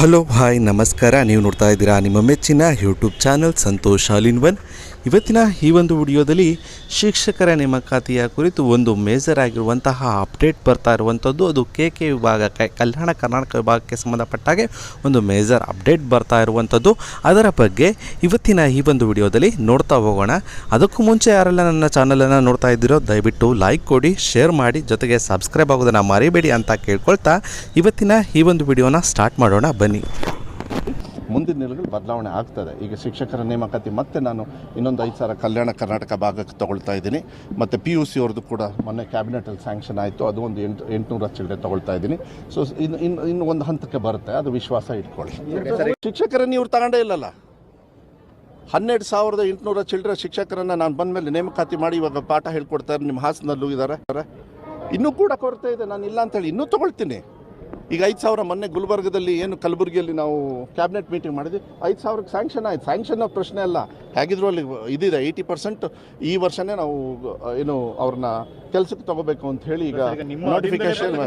Hello, hi, ನಮಸ್ಕಾರ. ನೀವು ನೋಡ್ತಾ ಇದ್ದೀರಾ ನಿಮ್ಮ ಮೆಚ್ಚಿನ YouTube channel Santosh all in one. ಇವತ್ತಿನ ಈ ಒಂದು ವಿಡಿಯೋದಲ್ಲಿ ಶಿಕ್ಷಕರ ನೇಮಕಾತಿಯ ಕುರಿತು ಒಂದು ಮೇಜರ್ ಆಗಿರುವಂತಹ ಅಪ್ಡೇಟ್ ಬರ್ತಾ ಇರುವಂಥದ್ದು. ಅದು ಕೆ ಕೆ ವಿಭಾಗಕ್ಕೆ ಕಲ್ಯಾಣ ಕರ್ನಾಟಕ ವಿಭಾಗಕ್ಕೆ ಸಂಬಂಧಪಟ್ಟಾಗೆ ಒಂದು ಮೇಜರ್ ಅಪ್ಡೇಟ್ ಬರ್ತಾ ಇರುವಂಥದ್ದು. ಅದರ ಬಗ್ಗೆ ಇವತ್ತಿನ ಈ ಒಂದು ವಿಡಿಯೋದಲ್ಲಿ ನೋಡ್ತಾ ಹೋಗೋಣ. ಅದಕ್ಕೂ ಮುಂಚೆ ಯಾರೆಲ್ಲ ನನ್ನ ಚಾನಲನ್ನು ನೋಡ್ತಾ ಇದ್ದೀರೋ, ದಯವಿಟ್ಟು ಲೈಕ್ ಕೊಡಿ ಶೇರ್ ಮಾಡಿ, ಜೊತೆಗೆ ಸಬ್ಸ್ಕ್ರೈಬ್ ಆಗೋದನ್ನು ಮರಿಬೇಡಿ ಅಂತ ಕೇಳ್ಕೊಳ್ತಾ ಇವತ್ತಿನ ಈ ಒಂದು ವಿಡಿಯೋನ ಸ್ಟಾರ್ಟ್ ಮಾಡೋಣ. ಮುಂದಿನ ದಿನಗಳಲ್ಲಿ ಬದಲಾವಣೆ ಆಗ್ತದೆ. ಈಗ ಶಿಕ್ಷಕರ ನೇಮಕಾತಿ ಮತ್ತೆ ನಾನು ಇನ್ನೊಂದು ಐದು ಸಾವಿರ ಕಲ್ಯಾಣ ಕರ್ನಾಟಕ ಭಾಗಕ್ಕೆ ತಗೊಳ್ತಾ ಇದ್ದೀನಿ. ಮತ್ತು ಪಿ ಯು ಸಿ ಅವ್ರದ್ದು ಕೂಡ ಮೊನ್ನೆ ಕ್ಯಾಬಿನೆಟಲ್ಲಿ ಸ್ಯಾಂಕ್ಷನ್ ಆಯಿತು. ಅದು ಒಂದು ಎಂಟು, ಎಂಟುನೂರ ಚಿಲ್ಲರೆ ತಗೊಳ್ತಾ ಇದ್ದೀನಿ. ಸೊ ಇನ್ನು ಇನ್ನು ಇನ್ನು ಒಂದು ಹಂತಕ್ಕೆ ಬರುತ್ತೆ. ಅದು ವಿಶ್ವಾಸ ಇಟ್ಕೊಳ್ಳಿ. ಶಿಕ್ಷಕರ ನೀವು ತಗೊಂಡೇ ಇಲ್ಲಲ್ಲ? ಹನ್ನೆರಡು ಸಾವಿರದ ಎಂಟುನೂರ ಚಿಲ್ಲರೆ ಶಿಕ್ಷಕರನ್ನು ನಾನು ಬಂದ ಮೇಲೆ ನೇಮಕಾತಿ ಮಾಡಿ ಇವಾಗ ಪಾಠ ಹೇಳ್ಕೊಡ್ತಾರೆ. ನಿಮ್ಮ ಹಾಸನಲ್ಲೂ ಇದ್ದಾರೆ. ಇನ್ನೂ ಕೂಡ ಕೊರತೆ ಇದೆ. ನಾನು ಇಲ್ಲ ಅಂತೇಳಿ ಇನ್ನೂ ತಗೊಳ್ತೀನಿ. ಈಗ ಐದು ಸಾವಿರ ಮೊನ್ನೆ ಗುಲ್ಬರ್ಗದಲ್ಲಿ ಏನು ಕಲಬುರಗಿಯಲ್ಲಿ ನಾವು ಕ್ಯಾಬಿನೆಟ್ ಮೀಟಿಂಗ್ ಮಾಡಿದ್ವಿ. ಐದು ಸಾವಿರಕ್ಕೆ ಸ್ಯಾಂಕ್ಷನ್ ಆಯ್ತು. ಸ್ಯಾಂಕ್ಷನ್ ಪ್ರಶ್ನೆ ಅಲ್ಲ. ಹೇಗಿದ್ರು ಅಲ್ಲಿ ಇದಿದೆ. ಏಯ್ಟಿ ಪರ್ಸೆಂಟ್ ಈ ವರ್ಷನೇ ನಾವು ಏನು ಅವ್ರನ್ನ ಕೆಲಸಕ್ಕೆ ತಗೋಬೇಕು ಅಂತ ಹೇಳಿ ಈಗ ನೋಟಿಫಿಕೇಶನ್